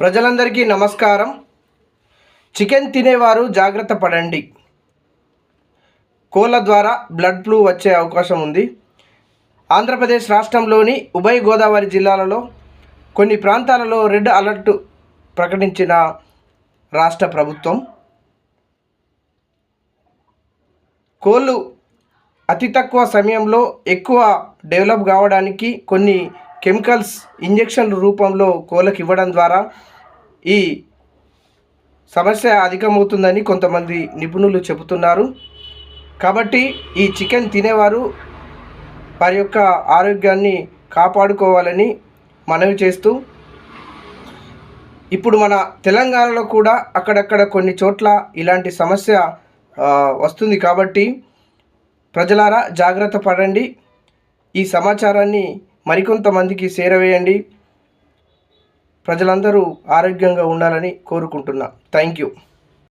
ప్రజలందరికీ నమస్కారం. చికెన్ తినేవారు జాగ్రత్త పడండి. కోళ్ళ ద్వారా బ్లడ్ ఫ్లూ వచ్చే అవకాశం ఉంది. ఆంధ్రప్రదేశ్ రాష్ట్రంలోని ఉభయ గోదావరి జిల్లాలలో కొన్ని ప్రాంతాలలో రెడ్ అలర్ట్ ప్రకటించిన రాష్ట్ర ప్రభుత్వం. కోళ్ళు అతి తక్కువ సమయంలో ఎక్కువ డెవలప్ కావడానికి కొన్ని కెమికల్స్ ఇంజెక్షన్ల రూపంలో కోళ్ళకి ఇవ్వడం ద్వారా ఈ సమస్య అధికమవుతుందని కొంతమంది నిపుణులు చెబుతున్నారు. కాబట్టి ఈ చికెన్ తినేవారు వారి యొక్క ఆరోగ్యాన్ని కాపాడుకోవాలని మనవి చేస్తూ ఇప్పుడు మన తెలంగాణలో కూడా అక్కడక్కడ కొన్ని చోట్ల ఇలాంటి సమస్య వస్తుంది కాబట్టి ప్రజలారా జాగ్రత్త పడండి. ఈ సమాచారాన్ని మరికొంతమందికి చేరవేయండి. ప్రజలందరూ ఆరోగ్యంగా ఉండాలని కోరుకుంటున్నా. Thank you.